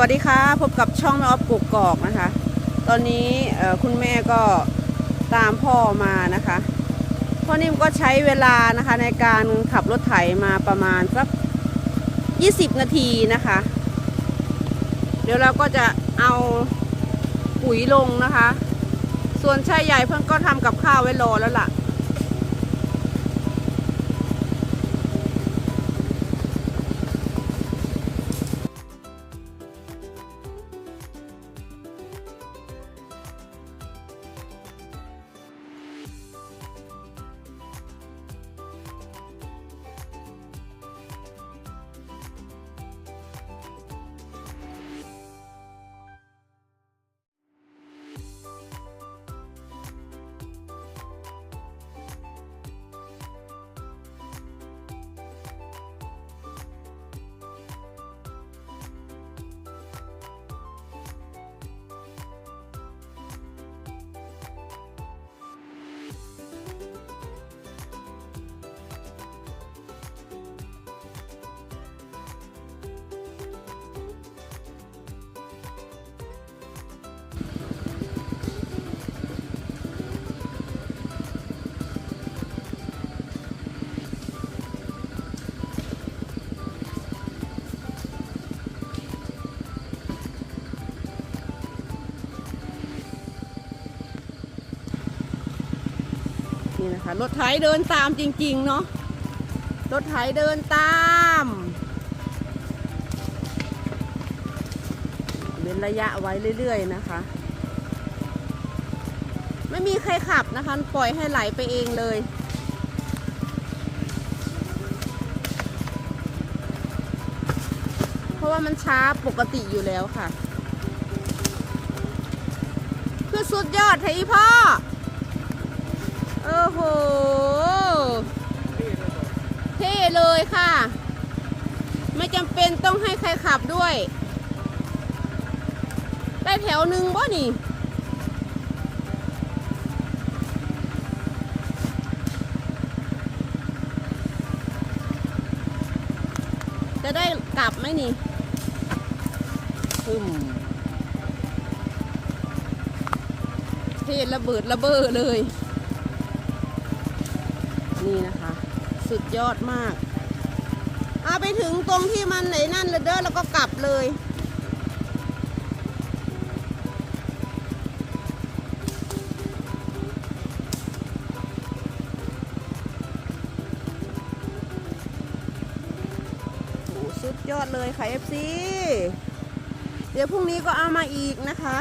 วัสดีค่ะพบกับช่องแม่ออฟกุกกอกนะคะ ตอนนี้คุณแม่ก็ตามพ่อมานะคะพ่อนิ่มก็ใช้เวลานะคะในการขับรถไถมาประมาณสัก 20 นาทีนะคะ เดี๋ยวเราก็จะเอาปุ๋ยลงนะคะ ส่วนชายใหญ่เพิ่งก็ทำกับข้าวไว้รอแล้วล่ะ นะคะรถไถเดินตามจริง ๆ เนาะรถไถเดินตามเว้นระยะไว้เรื่อย ๆ นะคะ ไม่มีใครขับนะคะ ปล่อยให้ไหลไปเองเลยเพราะว่ามันช้าปกติอยู่แล้วค่ะ คือสุดยอดเทอีพ่อ โอ้โห เท่เลยค่ะ ไม่จำเป็นต้องให้ใครขับด้วย ได้แถวหนึ่งบ่นี่จะได้กลับไหมนี่อืมเทระเบิดระเบ้อเลย นี่นะคะ สุดยอดมากเอาไปถึงตรงที่มันไหนนั่นเลยเด้อแล้วก็กลับเลยโอ้สุดยอดเลยค่ะ FC เดี๋ยวพรุ่งนี้ก็เอามาอีกนะคะ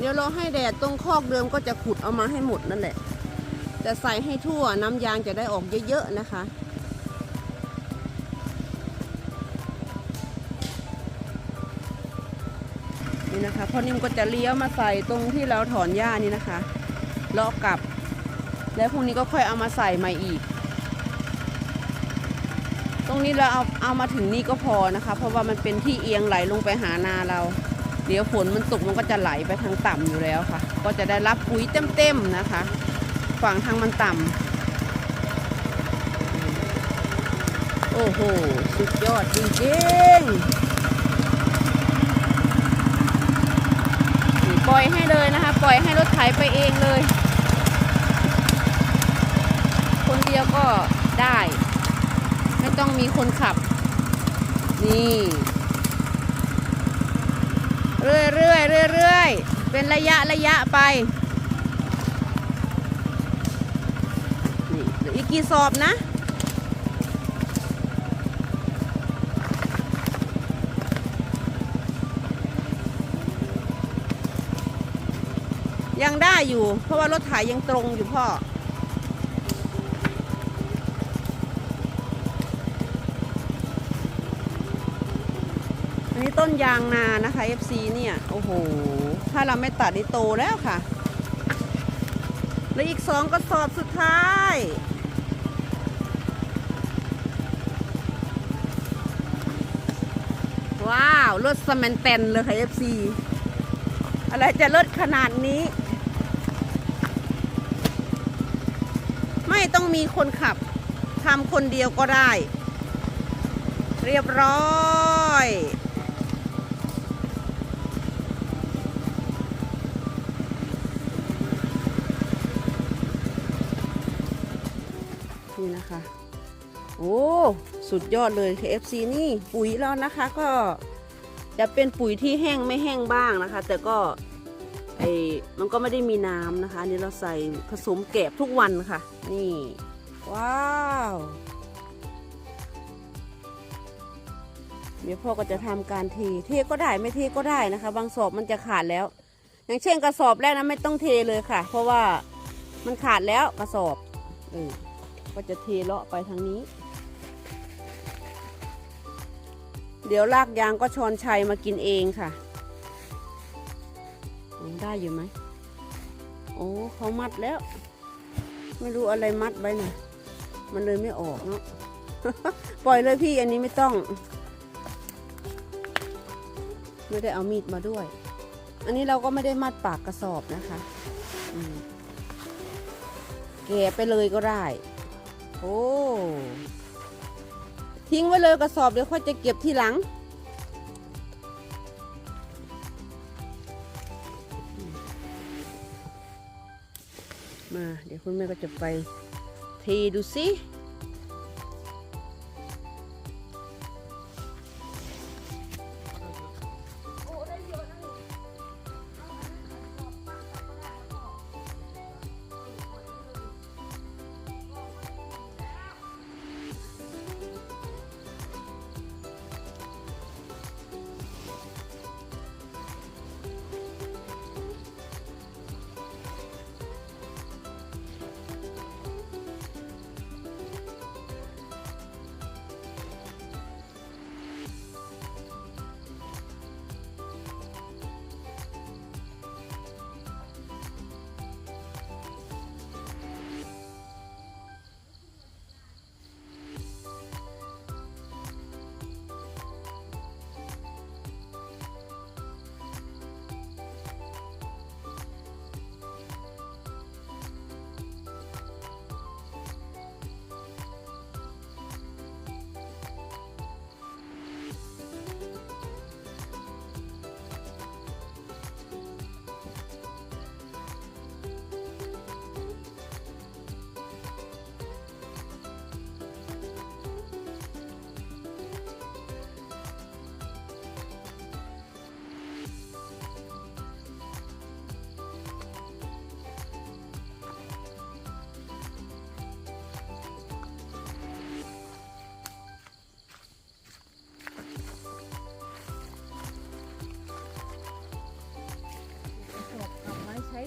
เดี๋ยวเราให้แดดตรงคอกเดิมก็จะขุดเอามาให้หมดนั่นแหละ จะใส่ให้ทั่วน้ำยางจะได้ออกเยอะๆนะคะนี่นะคะพ่อนิ่มก็จะเลี้ยวมาใส่ตรงที่เราถอนหญ้านี่นะคะเลาะกลับ แล้วพรุ่งนี้ก็ค่อยเอามาใส่ใหม่อีก ตรงนี้เราเอาเอามาถึงนี่ก็พอนะคะ เพราะว่ามันเป็นที่เอียงไหลลงไปหานาเรา เดี๋ยวฝนมันตกมันก็จะไหลไปทางต่ำอยู่แล้วค่ะ ก็จะได้รับปุ๋ยเต็มๆนะคะ ฝั่งทางมันต่ำโอ้โห สุดยอดจริงๆ ปล่อยให้เลยนะคะ ปล่อยให้รถไถไปเองเลย คนเดียวก็ได้ ไม่ต้องมีคนขับ นี่ เรื่อย เรื่อยเรื่อยเรื่อยๆ เป็นระยะระยะไปนี่อีกกี่สอบนะยังได้อยู่ เพราะว่ารถไถยังตรงอยู่พ่อ อันนี้ ต้นยางนานะคะ FC เนี่ย โอ้โห ถ้าเราไม่ตัดนี่โตแล้วค่ะ แล้วอีกสองกระสอบสุดท้าย ว้าวรถสแมนเตนเลยค่ะ FC อะไรจะเลิศขนาดนี้ ไม่ต้องมีคนขับทำคนเดียวก็ได้ เรียบร้อย นี่นะคะ โอ้สุดยอดเลย KFC นี่ปุ๋ยแล้วนะคะก็จะเป็นปุ๋ยที่แห้งไม่แห้งบ้างนะคะ แต่ก็ไอมันก็ไม่ได้มีน้ำนะคะนี่เราใส่ผสมแกบทุกวันค่ะ นี่ ว้าวเดี๋ยวพ่อก็จะทำการเทเทก็ได้ไม่เทก็ได้นะคะ บางสอบมันจะขาดแล้ว อย่างเช่นกระสอบแรกนะไม่ต้องเทเลยค่ะ เพราะว่ามันขาดแล้วกระสอบเออ ก็จะเทเลาะไปทางนี้ เดี๋ยวลากยางก็ชอนชัยมากินเองค่ะ ได้อยู่ไหม โอ้เขามัดแล้ว ไม่รู้อะไรมัดไว้น่ะมันเลยไม่ออกเนาะ ปล่อยเลยพี่อันนี้ไม่ต้อง ไม่ได้เอามีดมาด้วย อันนี้เราก็ไม่ได้มัดปากกระสอบนะคะแกะไปเลยก็ได้ โอ้ทิ้งไว้เลยกระสอบเดี๋ยวค่อยจะเก็บทีหลัง มาเดี๋ยวคุณแม่ก็จะไปทีดูสิ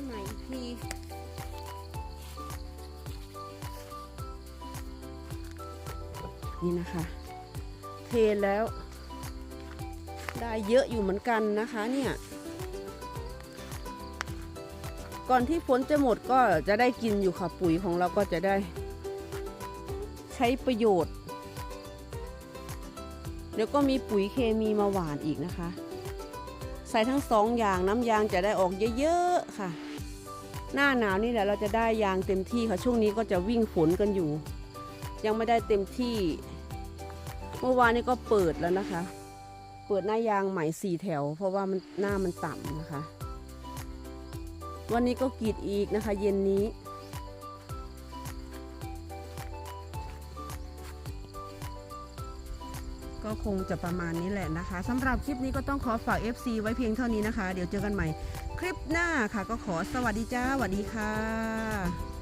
ใหม่อีกทีนี่นะคะ เทแล้ว ได้เยอะอยู่เหมือนกันนะคะเนี่ย ก่อนที่ฝนจะหมดก็จะได้กินอยู่ค่ะปุ๋ยของเราก็จะได้ ใช้ประโยชน์ เดี๋ยวก็มีปุ๋ยเคมีมาหวานอีกนะคะ ใส่ทั้งสองอย่างน้ำยางจะได้ออกเยอะๆค่ะ หน้าหนาวนี่แหละเราจะได้ยางเต็มที่ค่ะช่วงนี้ก็จะวิ่งฝนกันอยู่ ยังไม่ได้เต็มที่ เมื่อวานนี้ก็เปิดแล้วนะคะ เปิดหน้ายางใหม่สี่แถว เพราะว่ามันหน้ามันต่ำนะคะ วันนี้ก็กรีดอีกนะคะ เย็นนี้ก็คงจะประมาณนี้แหละนะคะสำหรับคลิปนี้ก็ต้องขอฝาก FC ไว้เพียงเท่านี้นะคะ เดี๋ยวเจอกันใหม่ คลิปหน้าค่ะ ก็ขอสวัสดีจ้าสวัสดีค่ะ